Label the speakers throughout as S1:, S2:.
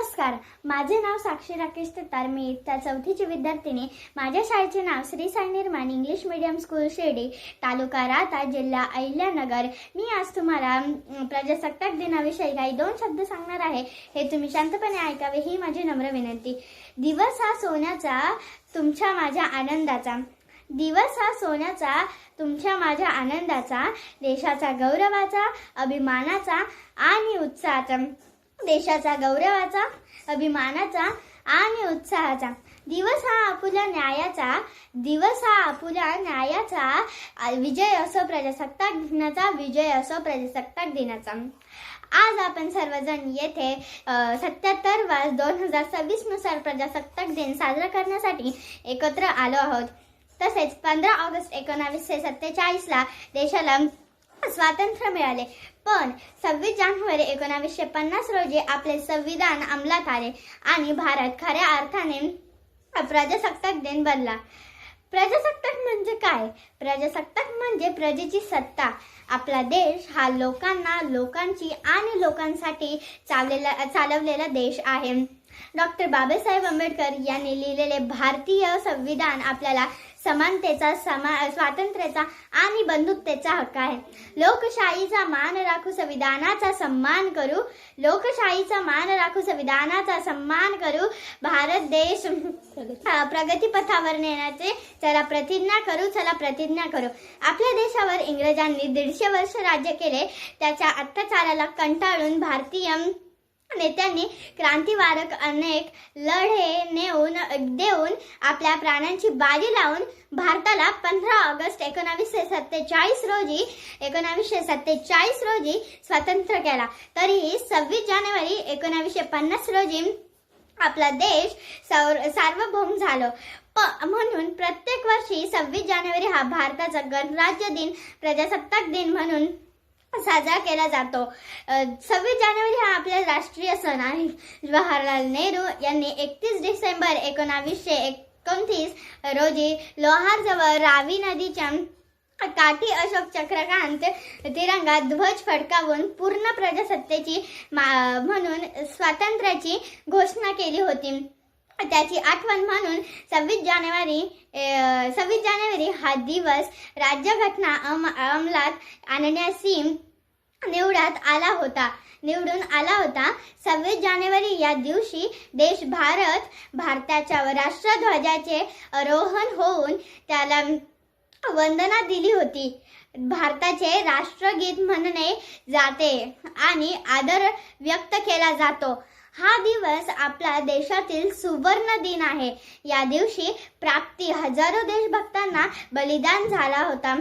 S1: नमस्कार. माझे नाव साक्षी राकेश तर मी इयत्ता चौथीची विद्यार्थिनी. माझ्या शाळेचे नाव Shri Sai Nirman English medium school Shirdi तालुका राहता जिल्हा अहिल्यानगर. मी आज तुम्हाला प्रजासत्ताक दिनाविषयी काही दोन शब्द सांगणार आहे. हे तुम्ही शांतपणे ऐकावे ही माझी नम्र विनंती. दिवस हा सोन्याचा तुमच्या माझ्या आनंदाचा. दिवस हा सोन्याचा तुमच्या माझ्या आनंदाचा देशाचा गौरवाचा अभिमानाचा आणि उत्साहाचा. देशाचा गौरवाचा अभिमानाचा आणि उत्साहाचा. दिवस हा आपुल्या न्यायाचा दिवस हा आपुल्या न्यायाचा विजय असो प्रजासत्ताक दिनाचा विजय असो प्रजासत्ताक दिनाचा. आज आपण सर्वजण येथे सत्याहत्तर वाज दोन हजार सव्वीसनुसार प्रजासत्ताक दिन साजरा करण्यासाठी एकत्र आलो आहोत. तसेच पंधरा ऑगस्ट एकोणावीसशे सत्तेचाळीसला देशाला स्वातंत्र्य मिळाले. पण सव्वीस जानेवारी एकोणावीसशे पन्नास रोजी आपले संविधान अंमलात आले आणि भारत खऱ्या अर्थाने प्रजासत्ताक दिन बनला. प्रजासत्ताक म्हणजे काय? प्रजासत्ताक म्हणजे प्रजेची सत्ता. आपला देश हा लोकांना लोकांची आणि लोकांसाठी चाललेला चालवलेला देश आहे. डॉक्टर बाबासाहेब आंबेडकर यांनी लिहिलेले भारतीय संविधान आपल्याला समानतेचा समा स्वातंत्र्याचा आणि बंधुत्वाचा हक्क आहे. लोकशाहीचा मान राखू संविधानाचा सन्मान करू. लोकशाहीचा मान राखू संविधानाचा सन्मान करू. भारत देश प्रगतीपथावर नेण्याचे चला प्रतिज्ञा करू चला प्रतिज्ञा करू. आपल्या देशावर इंग्रजांनी दीडशे वर्ष राज्य केले. त्याच्या अत्याचाराला कंटाळून भारतीय नेत्यांनी क्रांतिवारक अनेक लढे नेऊन देऊन आपल्या प्राण्यांची बाजी लावून भारताला पंधरा ऑगस्ट एकोणावीसशे सत्तेचाळीस रोजी एकोणावीसशे सत्तेचाळीस रोजी स्वतंत्र केला. तरीही सव्वीस जानेवारी एकोणावीसशे पन्नास रोजी आपला देश सौर सार्वभौम झालो. प म्हणून प्रत्येक वर्षी सव्वीस जानेवारी हा भारताचा गणराज्य दिन प्रजासत्ताक दिन म्हणून साजरा केला जातो. सव्वीस जानेवारी हा आपला राष्ट्रीय सण आहे. जवाहरलाल नेहरू यांनी एकतीस डिसेंबर एकोणावीसशे एकोणतीस रोजी लोहारजवळ रावी नदीच्या काठी अशोक चक्रकांत तिरंगा ध्वज फडकावून पूर्ण प्रजासत्तेची मा- म्हणून स्वातंत्र्याची घोषणा केली होती. त्याची आठवण म्हणून सव्वीस जानेवारी सव्वीस जानेवारी हा दिवस राज्यघटना अम अंमलात आणण्यासी निवडात आला होता. निवडून आला होता. सव्वीस जानेवारी या दिवशी देश भारत भारताच्या राष्ट्रध्वजाचे आरोहण होऊन त्याला वंदना दिली होती. भारताचे राष्ट्रगीत म्हणणे जाते आणि आदर व्यक्त केला जातो. हा दिवस आपला देशातील सुवर्ण दिन आहे. या दिवशी प्राप्ती हजारो देशभक्तांना बलिदान झाला होता.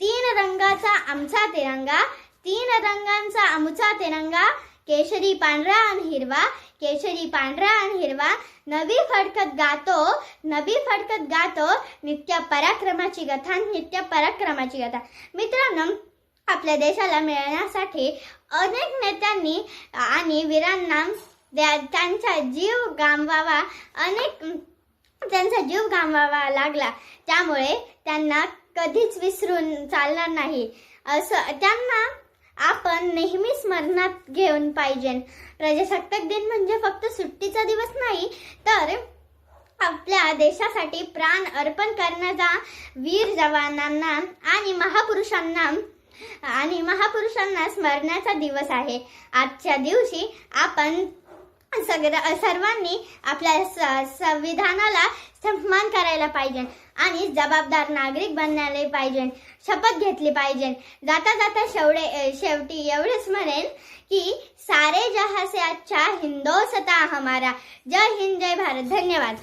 S1: तीन रंगाचा आमचा तिरंगा तीन रंगांचा आमचा तिरंगा केशरी पांढरा आणि हिरवा केशरी पांढरा आणि हिरवा नवी फडकत गातो नवी फडकत गातो नित्य पराक्रमाची कथा नित्य पराक्रमाची कथा. मित्रांनो आपल्या देशाला मिळण्यासाठी अनेक नेत्यांनी आणि वीरांना त्यांचा जीव गामवावा अनेक त्यांचा जीव गामवावा लागला. त्यामुळे त्यांना कधीच विसरून चालणार नाही. असं त्यांना आपण नेहमी स्मरणात घेऊन पाहिजे. प्रजासत्ताक दिन म्हणजे फक्त सुट्टीचा दिवस नाही तर आपल्या देशासाठी प्राण अर्पण करण्याचा वीर जवानांना आणि महापुरुषांना आणि महापुरुषांना स्मरण्याचा दिवस आहे. आजच्या दिवशी आपण सगळ्या सर्वांनी आपल्या स- संविधानाला सन्मान करायला पाहिजे आणि जबाबदार नागरिक बनायला पाहिजे शपथ घेतली पाहिजे. जाता जाता शेवडे शेवटी एवढेच म्हणेन की सारे जहाँ से अच्छा हिंदोसता हमारा. जय हिंद जय भारत. धन्यवाद.